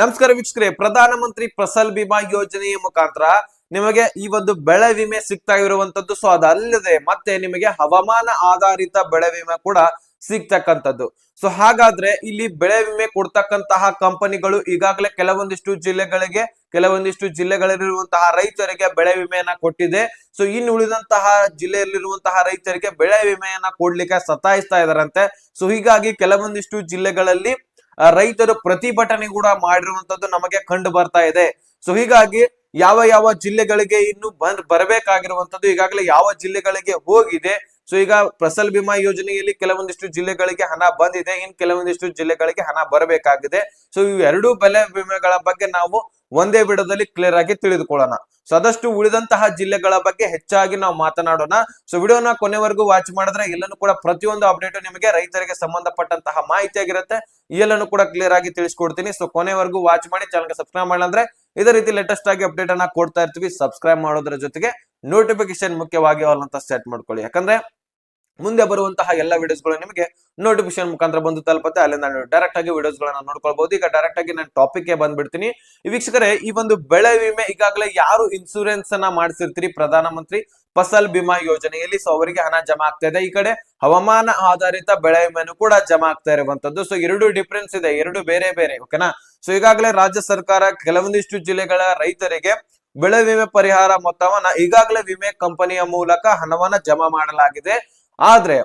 ನಮಸ್ಕಾರ ವೀಕ್ಷಕರೇ, ಪ್ರಧಾನಮಂತ್ರಿ ಫಸಲ್ ಬಿಮಾ ಯೋಜನೆಯ ಮುಖಾಂತರ ನಿಮಗೆ ಈ ಒಂದು ಬೆಳೆ ವಿಮೆ ಸಿಗ್ತಾ ಇರುವಂತದ್ದು. ಸೊ ಅದಲ್ಲದೆ ಮತ್ತೆ ನಿಮಗೆ ಹವಾಮಾನ ಆಧಾರಿತ ಬೆಳೆ ವಿಮೆ ಕೂಡ ಸಿಗ್ತಕ್ಕಂಥದ್ದು. ಸೊ ಹಾಗಾದ್ರೆ ಇಲ್ಲಿ ಬೆಳೆ ವಿಮೆ ಕೊಡ್ತಕ್ಕಂತಹ ಕಂಪನಿಗಳು ಈಗಾಗಲೇ ಕೆಲವೊಂದಿಷ್ಟು ಜಿಲ್ಲೆಗಳಿಗೆ, ಕೆಲವೊಂದಿಷ್ಟು ಜಿಲ್ಲೆಗಳಲ್ಲಿರುವಂತಹ ರೈತರಿಗೆ ಬೆಳೆ ವಿಮೆಯನ್ನ ಕೊಟ್ಟಿದೆ. ಸೊ ಇನ್ನು ಉಳಿದಂತಹ ಜಿಲ್ಲೆಯಲ್ಲಿರುವಂತಹ ರೈತರಿಗೆ ಬೆಳೆ ವಿಮೆಯನ್ನ ಕೊಡ್ಲಿಕ್ಕೆ ಸತಾಯಿಸ್ತಾ ಇದಾರಂತೆ. ಸೊ ಹೀಗಾಗಿ ಕೆಲವೊಂದಿಷ್ಟು ಜಿಲ್ಲೆಗಳಲ್ಲಿ ರೈತರು ಪ್ರತಿಭಟನೆ ಕೂಡ ಮಾಡಿರುವಂತದ್ದು ನಮಗೆ ಕಂಡು ಬರ್ತಾ ಇದೆ. ಸೊ ಹೀಗಾಗಿ ಯಾವ ಯಾವ ಜಿಲ್ಲೆಗಳಿಗೆ ಇನ್ನು ಬಂದ್ ಬರಬೇಕಾಗಿರುವಂತದ್ದು ಈಗಾಗಲೇ ಯಾವ ಜಿಲ್ಲೆಗಳಿಗೆ ಹೋಗಿದೆ. ಸೊ ಈಗ ಫಸಲ್ ಬಿಮಾ ಯೋಜನೆಯಲ್ಲಿ ಕೆಲವೊಂದಿಷ್ಟು ಜಿಲ್ಲೆಗಳಿಗೆ ಹಣ ಬಂದಿದೆ. ಇನ್ ಕೆಲವೊಂದಿಷ್ಟು ಜಿಲ್ಲೆಗಳಿಗೆ ಹಣ ಬರಬೇಕಾಗಿದೆ. ಸೊ ಇವು ಎರಡೂ ಬೆಲೆ ವಿಮೆಗಳ ಬಗ್ಗೆ ನಾವು ಒಂದೇ ವಿಡಿಯೋದಲ್ಲಿ ಕ್ಲಿಯರ್ ಆಗಿ ತಿಳಿದುಕೊಳ್ಳೋಣ. ಸೊ ಆದಷ್ಟು ಉಳಿದಂತಹ ಜಿಲ್ಲೆಗಳ ಬಗ್ಗೆ ಹೆಚ್ಚಾಗಿ ನಾವು ಮಾತನಾಡೋಣ. ಸೊ ವಿಡಿಯೋನ ಕೊನೆವರೆಗೂ ವಾಚ್ ಮಾಡಿದ್ರೆ ಎಲ್ಲನೂ ಕೂಡ ಪ್ರತಿಯೊಂದು ಅಪ್ಡೇಟ್ ನಿಮಗೆ ರೈತರಿಗೆ ಸಂಬಂಧಪಟ್ಟಂತಹ ಮಾಹಿತಿ ಆಗಿರುತ್ತೆ. ಎಲ್ಲನೂ ಕೂಡ ಕ್ಲಿಯರ್ ಆಗಿ ತಿಳಿಸ್ಕೊಡ್ತೀನಿ. ಸೊ ಕೊನೆವರೆಗೂ ವಾಚ್ ಮಾಡಿ ಚಾನಲ್ಗೆ ಸಬ್ಸ್ಕ್ರೈಬ್ ಮಾಡಿದ್ರೆ ಇದೇ ರೀತಿ ಲೇಟೆಸ್ಟ್ ಆಗಿ ಅಪ್ಡೇಟ್ ಅನ್ನ ಕೊಡ್ತಾ ಇರ್ತೀವಿ. ಸಬ್ಸ್ಕ್ರೈಬ್ ಮಾಡೋದ್ರ ಜೊತೆಗೆ ನೋಟಿಫಿಕೇಶನ್ ಮುಖ್ಯವಾಗಿ ಅಂತ ಸೆಟ್ ಮಾಡ್ಕೊಳ್ಳಿ. ಯಾಕಂದ್ರೆ ಮುಂದೆ ಬರುವಂತಹ ಎಲ್ಲ ವಿಡಿಯೋಸ್ಗಳು ನಿಮಗೆ ನೋಟಿಫಿಕೇಶನ್ ಮುಖಾಂತರ ಬಂದು ತಲುಪುತ್ತೆ. ಅಲ್ಲಿಂದ ಡೈರೆಕ್ಟ್ ಆಗಿ ವಿಡಿಯೋಸ್ ಗಳನ್ನ ನೋಡ್ಕೊಳ್ಬಹುದು ಈಗ ಡೈರೆಕ್ಟ್ ಆಗಿ ನಾನು ಟಾಪಿಕ್ಗೆ ಬಂದ್ಬಿಡ್ತೀನಿ. ವೀಕ್ಷಕರೇ, ಈ ಒಂದು ಬೆಳೆ ವಿಮೆ ಈಗಾಗಲೇ ಯಾರು ಇನ್ಸೂರೆನ್ಸ್ ಅನ್ನ ಮಾಡಿಸಿರ್ತೀರಿ? ಪ್ರಧಾನಮಂತ್ರಿ ಫಸಲ್ ಬಿಮಾ ಯೋಜನೆಯಲ್ಲಿ. ಸೊ ಅವರಿಗೆ ಹಣ ಜಮಾ ಆಗ್ತಾ ಇದೆ. ಈ ಕಡೆ ಹವಾಮಾನ ಆಧಾರಿತ ಬೆಳೆ ವಿಮೆನು ಕೂಡ ಜಮಾ ಆಗ್ತಾ ಇರುವಂತದ್ದು. ಸೊ ಎರಡು ಡಿಫ್ರೆನ್ಸ್ ಇದೆ. ಎರಡು ಬೇರೆ ಬೇರೆ ಓಕೆನಾ ಸೊ ಈಗಾಗಲೇ ರಾಜ್ಯ ಸರ್ಕಾರ ಕೆಲವೊಂದಿಷ್ಟು ಜಿಲ್ಲೆಗಳ ರೈತರಿಗೆ ಬೆಳೆ ವಿಮೆ ಪರಿಹಾರ ಮೊತ್ತವನ್ನ ಈಗಾಗಲೇ ವಿಮೆ ಕಂಪನಿಯ ಮೂಲಕ ಹಣವನ್ನ ಜಮಾ ಮಾಡಲಾಗಿದೆ. ಆದ್ರೆ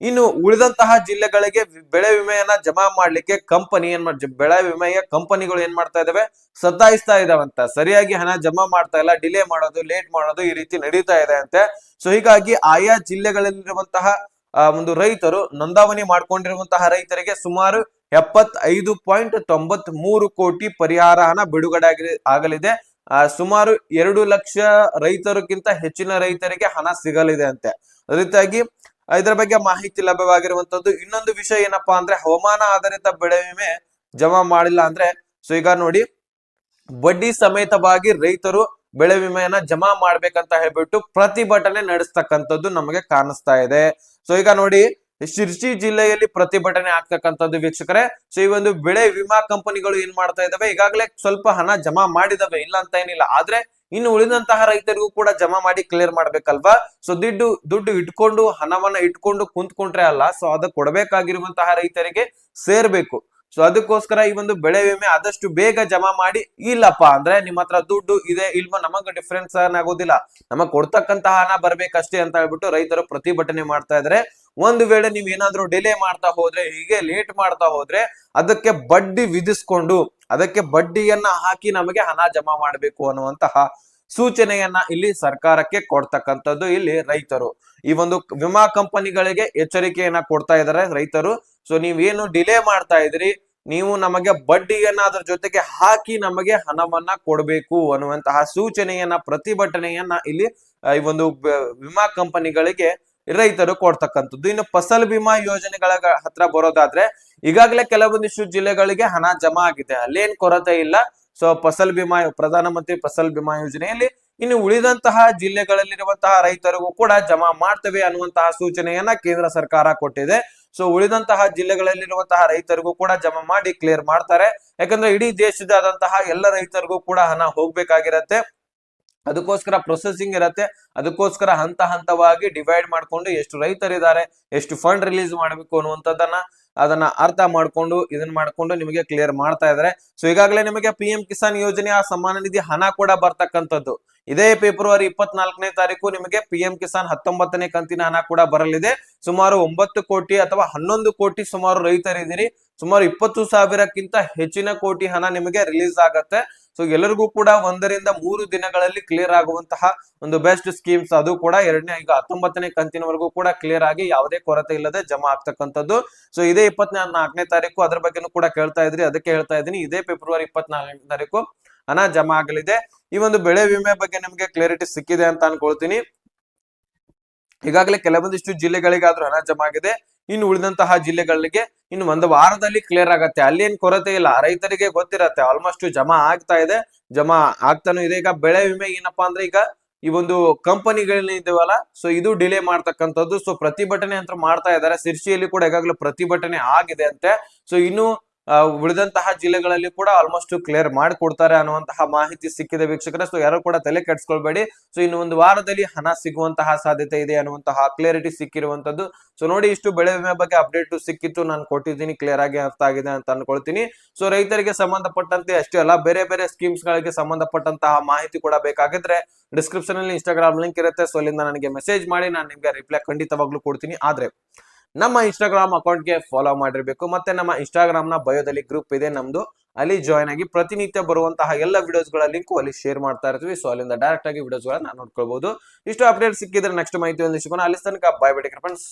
ಇನ್ನು ಉಳಿದಂತಹ ಜಿಲ್ಲೆಗಳಿಗೆ ಬೆಳೆ ವಿಮೆಯನ್ನ ಜಮಾ ಮಾಡ್ಲಿಕ್ಕೆ ಕಂಪನಿ ಏನ್ ಬೆಳೆ ವಿಮೆಯ ಕಂಪನಿಗಳು ಏನ್ ಮಾಡ್ತಾ ಇದಾವೆ? ಸತಾಯಿಸ್ತಾ ಇದಾವಂತ. ಸರಿಯಾಗಿ ಹಣ ಜಮಾ ಮಾಡ್ತಾ ಇಲ್ಲ ಡಿಲೇ ಮಾಡೋದು ಲೇಟ್ ಮಾಡೋದು ಈ ರೀತಿ ನಡೀತಾ ಇದೆ ಅಂತೆ. ಸೊ ಹೀಗಾಗಿ ಆಯಾ ಜಿಲ್ಲೆಗಳಲ್ಲಿರುವಂತಹ ಒಂದು ರೈತರು ನೋಂದಾವಣಿ ಮಾಡ್ಕೊಂಡಿರುವಂತಹ ರೈತರಿಗೆ ಸುಮಾರು ಎಪ್ಪತ್ತೈದು ಪಾಯಿಂಟ್ ತೊಂಬತ್ ಮೂರು ಕೋಟಿ ಪರಿಹಾರ ಹಣ ಬಿಡುಗಡೆ ಆಗಲಿ ಆಗಲಿದೆ. ಸುಮಾರು ಎರಡು ಲಕ್ಷ ರೈತರಿಗಿಂತ ಹೆಚ್ಚಿನ ರೈತರಿಗೆ ಹಣ ಸಿಗಲಿದೆ ಅಂತೆ. ರೀತಿಯಾಗಿ ಇದರ ಬಗ್ಗೆ ಮಾಹಿತಿ ಲಭ್ಯವಾಗಿರುವಂತದ್ದು ಇನ್ನೊಂದು ವಿಷಯ ಏನಪ್ಪಾ ಅಂದ್ರೆ ಹವಾಮಾನ ಆಧಾರಿತ ಬೆಳೆ ವಿಮೆ ಜಮಾ ಮಾಡಿಲ್ಲ ಅಂದ್ರೆ, ಸೊ ಈಗ ನೋಡಿ, ಬಡ್ಡಿ ಸಮೇತವಾಗಿ ರೈತರು ಬೆಳೆ ವಿಮೆಯನ್ನ ಜಮಾ ಮಾಡ್ಬೇಕಂತ ಹೇಳ್ಬಿಟ್ಟು ಪ್ರತಿಭಟನೆ ನಡೆಸ್ತಕ್ಕಂಥದ್ದು ನಮಗೆ ಕಾಣಿಸ್ತಾ ಇದೆ. ಸೊ ಈಗ ನೋಡಿ ಶಿರ್ಸಿ ಜಿಲ್ಲೆಯಲ್ಲಿ ಪ್ರತಿಭಟನೆ ಆಗ್ತಕ್ಕಂಥದ್ದು ವೀಕ್ಷಕರೇ. ಸೊ ಈ ಒಂದು ಬೆಳೆ ವಿಮಾ ಕಂಪನಿಗಳು ಏನ್ ಮಾಡ್ತಾ ಇದಾವೆ? ಈಗಾಗಲೇ ಸ್ವಲ್ಪ ಹಣ ಜಮಾ ಮಾಡಿದಾವೆ. ಇಲ್ಲ ಅಂತ ಏನಿಲ್ಲ. ಆದ್ರೆ ಇನ್ನು ಉಳಿದಂತಹ ರೈತರಿಗೂ ಕೂಡ ಜಮಾ ಮಾಡಿ ಕ್ಲಿಯರ್ ಮಾಡ್ಬೇಕಲ್ವಾ? ಸೊ ದುಡ್ಡು ದುಡ್ಡು ಇಟ್ಕೊಂಡು, ಹಣವನ್ನ ಇಟ್ಕೊಂಡು ಕುಂತ್ಕೊಂಡ್ರೆ ಅಲ್ಲ. ಸೊ ಅದು ಕೊಡಬೇಕಾಗಿರುವಂತಹ ರೈತರಿಗೆ ಸೇರ್ಬೇಕು. ಸೊ ಅದಕ್ಕೋಸ್ಕರ ಈ ಒಂದು ಬೆಳೆ ವಿಮೆ ಆದಷ್ಟು ಬೇಗ ಜಮಾ ಮಾಡಿ, ಇಲ್ಲಪ್ಪ ಅಂದ್ರೆ ನಿಮ್ಮ ಹತ್ರ ದುಡ್ಡು ಇದೆ, ಇಲ್ವಾ ನಮಗ ಡಿಫ್ರೆನ್ಸ್ ಆಗೋದಿಲ್ಲ. ನಮಗ್ ಕೊಡ್ತಕ್ಕಂತಹ ಹಣ ಬರ್ಬೇಕಷ್ಟೇ ಅಂತ ಹೇಳ್ಬಿಟ್ಟು ರೈತರು ಪ್ರತಿಭಟನೆ ಮಾಡ್ತಾ ಇದಾರೆ. ಒಂದು ವೇಳೆ ನೀವು ಏನಾದ್ರೂ ಡಿಲೇ ಮಾಡ್ತಾ ಹೋದ್ರೆ, ಹೀಗೆ ಲೇಟ್ ಮಾಡ್ತಾ ಹೋದ್ರೆ, ಅದಕ್ಕೆ ಬಡ್ಡಿ ವಿಧಿಸ್ಕೊಂಡು, ಅದಕ್ಕೆ ಬಡ್ಡಿಯನ್ನ ಹಾಕಿ ನಮಗೆ ಹಣ ಜಮಾ ಮಾಡಬೇಕು ಅನ್ನುವಂತಹ ಸೂಚನೆಯನ್ನ ಇಲ್ಲಿ ಸರ್ಕಾರಕ್ಕೆ ಕೊಡ್ತಕ್ಕಂಥದ್ದು ಇಲ್ಲಿ ರೈತರು. ಈ ಒಂದು ವಿಮಾ ಕಂಪನಿಗಳಿಗೆ ಎಚ್ಚರಿಕೆಯನ್ನ ಕೊಡ್ತಾ ಇದ್ದಾರೆ ರೈತರು. ಸೊ ನೀವೇನು ಡಿಲೇ ಮಾಡ್ತಾ ಇದ್ರಿ ನೀವು ನಮಗೆ ಬಡ್ಡಿಯನ್ನ ಅದ್ರ ಜೊತೆಗೆ ಹಾಕಿ ನಮಗೆ ಹಣವನ್ನ ಕೊಡಬೇಕು ಅನ್ನುವಂತಹ ಸೂಚನೆಯನ್ನ, ಪ್ರತಿಭಟನೆಯನ್ನ ಇಲ್ಲಿ ಈ ಒಂದು ವಿಮಾ ಕಂಪನಿಗಳಿಗೆ ರೈತರು ಕೊಡ್ತಕ್ಕಂಥದ್ದು. ಇನ್ನು ಫಸಲ್ ಬಿಮಾ ಯೋಜನೆಗಳ ಹತ್ರ ಬರೋದಾದ್ರೆ, ಈಗಾಗಲೇ ಕೆಲವೊಂದಿಷ್ಟು ಜಿಲ್ಲೆಗಳಿಗೆ ಹಣ ಜಮಾ ಆಗಿದೆ. ಅಲ್ಲೇನ್ ಕೊರತೆ ಇಲ್ಲ. ಸೊ, ಫಸಲ್ ಬಿಮಾ ಪ್ರಧಾನಮಂತ್ರಿ ಫಸಲ್ ಬಿಮಾ ಯೋಜನೆಯಲ್ಲಿ ಇನ್ನು ಉಳಿದಂತಹ ಜಿಲ್ಲೆಗಳಲ್ಲಿರುವಂತಹ ರೈತರಿಗೂ ಕೂಡ ಜಮಾ ಮಾಡ್ತೇವೆ ಅನ್ನುವಂತಹ ಸೂಚನೆಯನ್ನ ಕೇಂದ್ರ ಸರ್ಕಾರ ಕೊಟ್ಟಿದೆ. ಸೊ, ಉಳಿದಂತಹ ಜಿಲ್ಲೆಗಳಲ್ಲಿರುವಂತಹ ರೈತರಿಗೂ ಕೂಡ ಜಮಾ ಮಾಡಿ ಕ್ಲಿಯರ್ ಮಾಡ್ತಾರೆ. ಯಾಕಂದ್ರೆ ಇಡೀ ದೇಶದಾದಂತಹ ಎಲ್ಲ ರೈತರಿಗೂ ಕೂಡ ಹಣ ಹೋಗ್ಬೇಕಾಗಿರತ್ತೆ. ಅದಕ್ಕೋಸ್ಕರ ಪ್ರೊಸೆಸಿಂಗ್ ಇರತ್ತೆ. ಅದಕ್ಕೋಸ್ಕರ ಹಂತ ಹಂತವಾಗಿ ಡಿವೈಡ್ ಮಾಡ್ಕೊಂಡು ಎಷ್ಟು ರೈತರಿದ್ದಾರೆ, ಎಷ್ಟು ಫಂಡ್ ರಿಲೀಸ್ ಮಾಡಬೇಕು ಅನ್ನುವಂಥದ್ದನ್ನ ಅದನ್ನ ಅರ್ಥ ಮಾಡ್ಕೊಂಡು ಇದನ್ನ ಮಾಡ್ಕೊಂಡು ನಿಮಗೆ ಕ್ಲಿಯರ್ ಮಾಡ್ತಾ ಇದ್ದಾರೆ. ಸೊ ಈಗಾಗಲೇ ನಿಮಗೆ ಪಿ ಕಿಸಾನ್ ಯೋಜನೆ ಆ ಸಮ್ಮಾನ ನಿಧಿ ಹಣ ಕೂಡ ಬರ್ತಕ್ಕಂಥದ್ದು. ಇದೇ ಫೆಬ್ರವರಿ ಇಪ್ಪತ್ನಾಲ್ಕನೇ ತಾರೀಕು ನಿಮಗೆ ಪಿ ಎಂ ಕಿಸಾನ್ ಹತ್ತೊಂಬತ್ತನೇ ಕಂತಿನ ಹಣ ಕೂಡ ಬರಲಿದೆ. ಸುಮಾರು ಒಂಬತ್ತು ಕೋಟಿ ಅಥವಾ ಹನ್ನೊಂದು ಕೋಟಿ ಸುಮಾರು ರೈತರಿದ್ದೀರಿ. ಸುಮಾರು ಇಪ್ಪತ್ತು ಸಾವಿರಕ್ಕಿಂತ ಹೆಚ್ಚಿನ ಕೋಟಿ ಹಣ ನಿಮಗೆ ರಿಲೀಸ್ ಆಗತ್ತೆ. ಸೊ ಎಲ್ಲರಿಗೂ ಕೂಡ ಒಂದರಿಂದ ಮೂರು ದಿನಗಳಲ್ಲಿ ಕ್ಲಿಯರ್ ಆಗುವಂತಹ ಒಂದು ಬೆಸ್ಟ್ ಸ್ಕೀಮ್ಸ್ ಅದು ಕೂಡ ಎರಡನೇ, ಈಗ ಹತ್ತೊಂಬತ್ತನೇ ಕಂತಿನವರೆಗೂ ಕೂಡ ಕ್ಲಿಯರ್ ಆಗಿ ಯಾವುದೇ ಕೊರತೆ ಇಲ್ಲದೆ ಜಮಾ ಆಗ್ತಕ್ಕಂಥದ್ದು. ಸೊ ಇದೇ ಇಪ್ಪತ್ನಾಲ್ಕನೇ ತಾರೀಕು ಅದ್ರ ಬಗ್ಗೆನೂ ಕೂಡ ಕೇಳ್ತಾ ಇದ್ರಿ. ಅದಕ್ಕೆ ಹೇಳ್ತಾ ಇದ್ದೀನಿ, ಇದೇ ಫೆಬ್ರವರಿ ಇಪ್ಪತ್ನಾಲ್ಕನೇ ತಾರೀಕು. ಹಣ ಜಮಾ ಆಗಲಿದೆ. ಈ ಒಂದು ಬೆಳೆ ವಿಮೆ ಬಗ್ಗೆ ನಿಮಗೆ ಕ್ಲಿಯರಿಟಿ ಸಿಕ್ಕಿದೆ ಅಂತ ಅನ್ಕೊಳ್ತೀನಿ. ಈಗಾಗಲೇ ಕೆಲವೊಂದಿಷ್ಟು ಜಿಲ್ಲೆಗಳಿಗಾದ್ರೂ ಹಣ ಜಮಾ ಆಗಿದೆ. ಇನ್ನು ಉಳಿದಂತಹ ಜಿಲ್ಲೆಗಳಿಗೆ ಇನ್ನು ಒಂದು ವಾರದಲ್ಲಿ ಕ್ಲಿಯರ್ ಆಗತ್ತೆ. ಏನ್ ಕೊರತೆ ಇಲ್ಲ. ರೈತರಿಗೆ ಗೊತ್ತಿರತ್ತೆ. ಆಲ್ಮೋಸ್ಟ್ ಜಮಾ ಆಗ್ತಾ ಇದೆ. ಜಮಾ ಆಗ್ತಾನು ಇದೆ. ಈಗ ಬೆಳೆ ವಿಮೆ ಏನಪ್ಪಾ ಅಂದ್ರೆ ಈಗ ಈ ಒಂದು ಕಂಪನಿಗಳಿದ್ದಾವಲ್ಲ ಸೊ ಇದು ಡಿಲೇ ಮಾಡ್ತಕ್ಕಂಥದ್ದು. ಸೊ ಪ್ರತಿಭಟನೆ ಅಂತ ಮಾಡ್ತಾ ಇದ್ದಾರೆ. ಸಿರ್ಸಿಯಲ್ಲಿ ಕೂಡ ಈಗಾಗಲೇ ಪ್ರತಿಭಟನೆ ಆಗಿದೆ ಅಂತೆ. ಸೊ ಇನ್ನು ಉಳಿದಂತಹ ಜಿಲ್ಲೆಗಳಲ್ಲಿ ಕೂಡ ಆಲ್ಮೋಸ್ಟ್ ಕ್ಲಿಯರ್ ಮಾಡಿಕೊಡ್ತಾರೆ ಅನ್ನುವಂತಹ ಮಾಹಿತಿ ಸಿಕ್ಕಿದೆ ವೀಕ್ಷಕರ. ಸೊ ಯಾರು ಕೂಡ ತಲೆ ಕೆಡಿಸ್ಕೊಳ್ಬೇಡಿ. ಸೊ ಇನ್ನು ಒಂದು ವಾರದಲ್ಲಿ ಹಣ ಸಿಗುವಂತಹ ಸಾಧ್ಯತೆ ಇದೆ ಅನ್ನುವಂತಹ ಕ್ಲಿಯರಿಟಿ ಸಿಕ್ಕಿರುವಂತದ್ದು ಸೊ ನೋಡಿ ಇಷ್ಟು ಬೆಳೆ ವಿಮೆ ಬಗ್ಗೆ ಅಪ್ಡೇಟ್ ಸಿಕ್ಕಿತ್ತು. ನಾನು ಕೊಟ್ಟಿದ್ದೀನಿ ಕ್ಲಿಯರ್ ಆಗಿ ಅರ್ಥ ಆಗಿದೆ ಅಂತ ಅನ್ಕೊಳ್ತೀನಿ. ಸೊ ರೈತರಿಗೆ ಸಂಬಂಧಪಟ್ಟಂತೆ ಅಷ್ಟೇ ಅಲ್ಲ, ಬೇರೆ ಬೇರೆ ಸ್ಕೀಮ್ಸ್ ಗಳಿಗೆ ಸಂಬಂಧಪಟ್ಟಂತಹ ಮಾಹಿತಿ ಕೂಡ ಬೇಕಾಗಿದ್ರೆ ಡಿಸ್ಕ್ರಿಪ್ಷನ್ ಅಲ್ಲಿ ಇನ್ಸ್ಟಾಗ್ರಾಮ್ ಲಿಂಕ್ ಇರುತ್ತೆ. ಸೊ ಅಲ್ಲಿಂದ ನನಗೆ ಮೆಸೇಜ್ ಮಾಡಿ, ನಾನು ನಿಮ್ಗೆ ರಿಪ್ಲೈ ಖಂಡಿತವಾಗ್ಲೂ ಕೊಡ್ತೀನಿ. ಆದ್ರೆ ನಮ್ಮ ಇನ್ಸ್ಟಾಗ್ರಾಮ್ ಅಕೌಂಟ್ಗೆ ಫಾಲೋ ಮಾಡಿರಬೇಕು. ಮತ್ತೆ ನಮ್ಮ ಇನ್ಸ್ಟಾಗ್ರಾಮ್ನ ಬಯೋದಲ್ಲಿ ಗ್ರೂಪ್ ಇದೆ ನಮ್ದು. ಅಲ್ಲಿ ಜಾಯ್ನ್ ಆಗಿ ಪ್ರತಿನಿತ್ಯ ಬರುವಂತಹ ಎಲ್ಲ ವಿಡಿಯೋಸ್ಗಳ ಲಿಂಕ್ ಅಲ್ಲಿ ಶೇರ್ ಮಾಡ್ತಾ ಇರ್ತೀವಿ. ಸೊ ಅಲ್ಲಿಂದ ಡೈರೆಕ್ಟ್ ಆಗಿ ವಿಡಿಯೋಸ್ಗಳನ್ನ ನೋಡ್ಕೊಳ್ಬಹುದು ಇಷ್ಟು ಅಪ್ಡೇಟ್ ಸಿಕ್ಕಿದ್ರೆ ನೆಕ್ಸ್ಟ್ ಮಾಹಿತಿ ಒಂದು ಅಲ್ಲಿ ತನಕ ಬಾಯ್ ಬಿಡಿ ಫ್ರೆಂಡ್ಸ್